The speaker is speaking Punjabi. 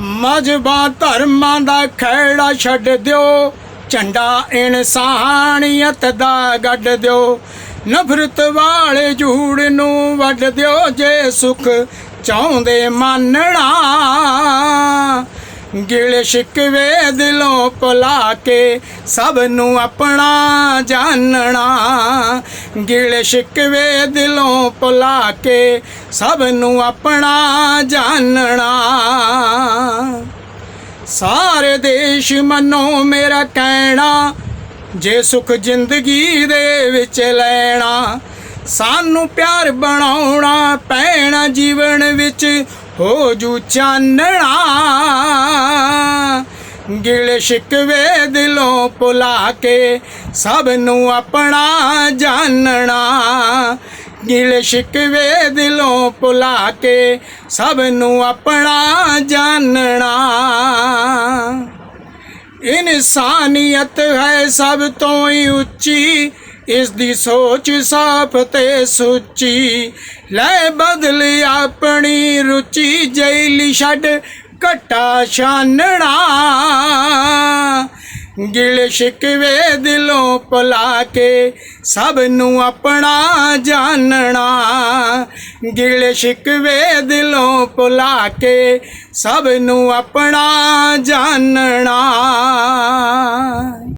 ਮਜਬਾ ਧਰਮਾਂ ਦਾ ਖੈੜਾ ਛੱਡ ਦਿਓ। ਝੰਡਾ ਇਨਸਾਨੀਅਤ ਦਾ ਗੱਡ ਦਿਓ। ਨਫ਼ਰਤ ਵਾਲੇ ਝੂੜ ਨੂੰ ਵੱਢ ਦਿਓ ਜੇ ਸੁਖ ਚਾਹੁੰਦੇ ਮੰਨਣਾ। ਗਿਲ ਸ਼ਿਕਵੇ ਦਿਲੋਂ ਭੁਲਾ ਕੇ ਸਭ ਨੂੰ ਆਪਣਾ ਜਾਣਨਾ ਗਿਲ ਸ਼ਿਕਵੇ ਦਿਲੋਂ ਭੁਲਾ ਕੇ ਸਭ ਨੂੰ ਆਪਣਾ ਜਾਣਨਾ ਸਾਰੇ ਦੇਸ਼ ਮੰਨੋ ਮੇਰਾ ਕਹਿਣਾ, ਜੇ ਸੁਖ ਜ਼ਿੰਦਗੀ ਦੇ ਵਿੱਚ ਲੈਣਾ, ਸਾਨੂੰ ਪਿਆਰ ਬਣਾਉਣਾ ਪੈਣਾ ਜੀਵਨ ਵਿੱਚ ਹੋ ਜੂ ਚਾਨਣਾ। ਗਿਲ ਸ਼ਿਕਵੇ ਦਿਲੋਂ ਭੁਲਾ ਕੇ ਸਭ ਨੂੰ ਆਪਣਾ ਜਾਨ ਗਿਲ ਸ਼ਿਕਵੇ ਦਿਲੋਂ ਭੁਲਾ ਕੇ ਸਭ ਨੂੰ ਆਪਣਾ ਜਾਣਨਾ ਇਨਸਾਨੀਅਤ ਹੈ ਸਭ ਤੋਂ ਹੀ ਉੱਚੀ ਇਸ ਦੀ ਸੋਚ ਸਾਫ਼ ਤੇ ਸੁੱਚੀ। ਲੈ ਬਦਲ ਆਪਣੀ ਰੁਚੀ, ਜੈਲੀ ਛੱਡ ਘਟਾ ਛਾਨਣਾ। ਗਿਲ ਸ਼ਿਕਵੇ ਦਿਲੋਂ ਭੁਲਾ ਕੇ ਸਭ ਨੂੰ ਆਪਣਾ ਜਾਣਨਾ ਗਿਲ ਸ਼ਿਕਵੇ ਦਿਲੋਂ ਭੁਲਾ ਕੇ ਸਭ ਨੂੰ ਆਪਣਾ ਜਾਣ